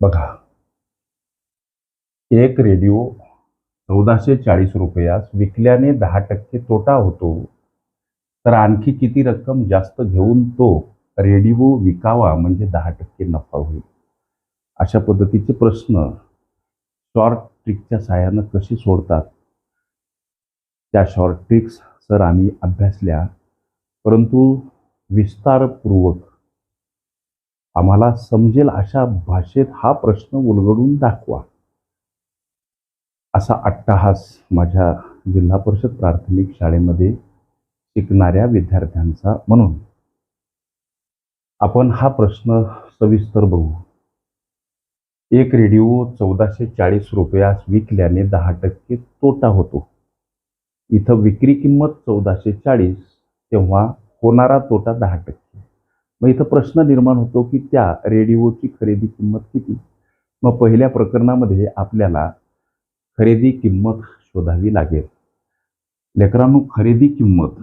बघा. एक रेडिओ चौदाशे चाळीस रुपयास विकल्याने दहा टक्के तोटा होतो. तर आणखी किती रक्कम जास्त घेऊन तो रेडिओ विकावा म्हणजे दहा टक्के नफा होईल? अशा पद्धतीचे प्रश्न शॉर्ट ट्रिकच्या सहाय्यानं कशी सोडतात? त्या शॉर्ट ट्रिक्स सर आम्ही अभ्यासल्या. परंतु विस्तारपूर्वक आम्हाला समजेल अशा भाषेत हा प्रश्न उलगडून दाखवा. असा अट्टहास माझ्या जिल्हा परिषद प्राथमिक शाळेमध्ये शिकणाऱ्या विद्यार्थ्यांचा म्हणून. आपण हा प्रश्न सविस्तर बघू. एक रेडिओ चौदाशे चाळीस रुपयास विकल्याने दहा टक्के तोटा होतो. इथं विक्री किंमत चौदाशे चाळीस तेव्हा होणारा तोटा दहा टक्के. मग इथं प्रश्न निर्माण होतो की त्या रेडिओची खरेदी किंमत किती? मग पहिल्या प्रकरणामध्ये आपल्याला खरेदी किंमत शोधावी लागेल. लेकरांनो खरेदी किंमत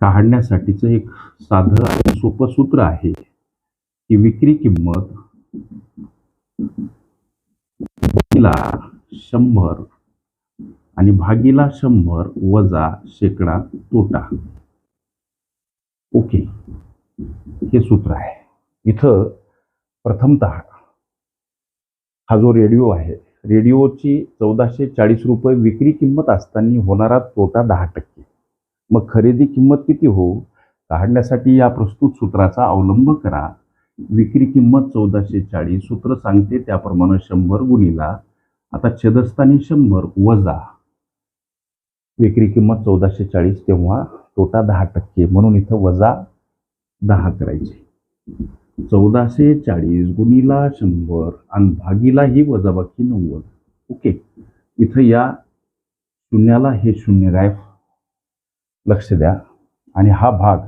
काढण्यासाठीचं एक साधं आणि सोपं सूत्र आहे की विक्री किंमत भागीला शंभर आणि भागीला शंभर वजा शेकडा तोटा. ओके. हे सूत्र आहे. इथं प्रथमत हा जो रेडिओ आहे रेडिओची चौदाशे चाळीस रुपये विक्री किंमत असताना होणारा तोटा दहा टक्के. मग खरेदी किंमत किती हो काढण्यासाठी या प्रस्तुत सूत्राचा अवलंब करा. विक्री किंमत चौदाशे चाळीस सूत्र सांगते त्याप्रमाणे शंभर गुणीला आता छेदस्थानी शंभर वजा विक्री किंमत चौदाशे चाळीस तेव्हा तोटा दहा टक्के. म्हणून इथं वजा दहा करायचे. चौदाशे चाळीस गुणीला शंभर आणि भागीला ही वजाबाकी नव्वद. ओके. इथं या शून्याला हे शून्य गायब लक्ष द्या. आणि हा भाग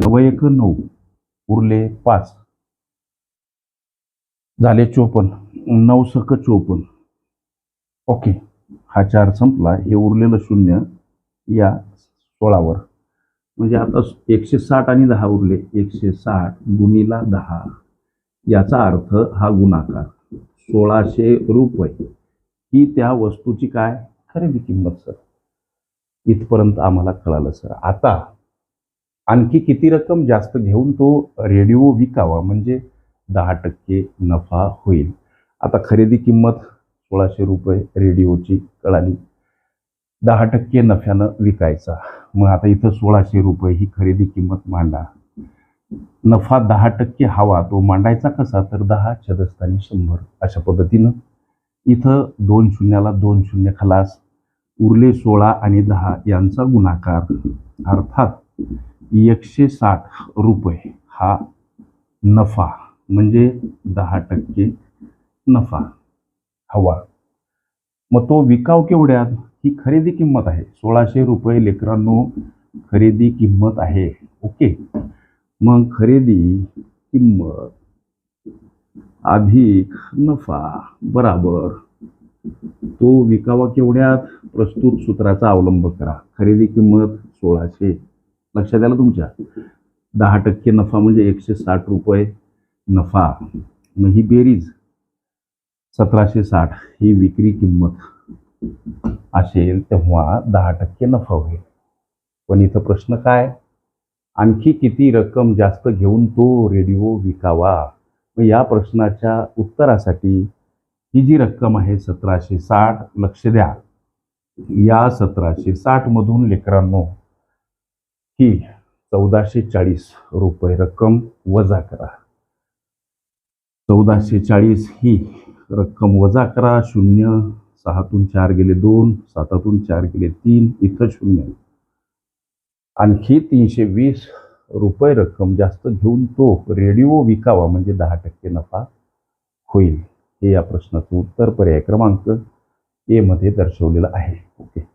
नव एक नऊ उरले पाच. झाले चोपन्न. नऊ सक चोपन्न. ओके. हा चार संपला हे उरलेलं शून्य या सोळावर. म्हणजे आता एकशे साठ आणि दहा उरले. एकशे साठ गुणीला दहा. याचा अर्थ हा गुणाकार. सोळाशे रुपये. ही त्या वस्तूची काय? खरेदी किंमत सर. इथपर्यंत आम्हाला कळालं सर. आता आणखी किती रक्कम जास्त घेऊन तो रेडिओ विकावा म्हणजे दहा टक्के नफा होईल. आता खरेदी किंमत सोळाशे रुपये रेडिओची कळाली. दहा टक्के नफ्यानं विकायचा. मग आता इथं सोळाशे रुपये ही खरेदी किंमत मांडा. नफा दहा टक्के हवा तो मांडायचा कसा? तर दहा छदस्थानी शंभर अशा पद्धतीनं. इथं दोन शून्याला दोन शून्य खलास उरले सोळा आणि दहा यांचा गुणाकार. अर्थात एकशे साठ रुपये हा नफा म्हणजे दहा टक्के नफा. हवा. मग तो विकाव केवढ्यात? ही खरेदी किंमत आहे. सोळाशे रुपये लेकरांनो खरेदी किंमत आहे. ओके? मग खरेदी किंमत अधिक नफा बराबर. तो विकावा केवढ्यात? प्रस्तुत सूत्राचा अवलंब करा. खरेदी किंमत सोळाशे. लक्षात आलं तुमच्या? दहा टक्के नफा म्हणजे एकशे साठ रुपये नफा. मग ही बेरीज. सतराशे साठ ही विक्री किंमत असेल तेव्हा दहा टक्के नफा होईल. पण इथं प्रश्न काय? आणखी किती रक्कम जास्त घेऊन तो रेडिओ विकावा? मग या प्रश्नाच्या उत्तरासाठी ही जी रक्कम आहे सतराशे साठ लक्ष द्या. या सतराशे साठमधून लेकरांनो ही चौदाशे चाळीस रुपये रक्कम वजा करा. चौदाशे चाळीस ही रक्कम वजा करा शून्य. सहातून चार गेले दोन सातातून चार गेले तीन इथं शून्य. आणखी तीनशे वीस रुपये रक्कम जास्त घेऊन तो रेडिओ विकावा म्हणजे दहा टक्के नफा होईल हे या प्रश्नाचं उत्तर पर्याय क्रमांक एमध्ये दर्शवलेलं आहे. ओके.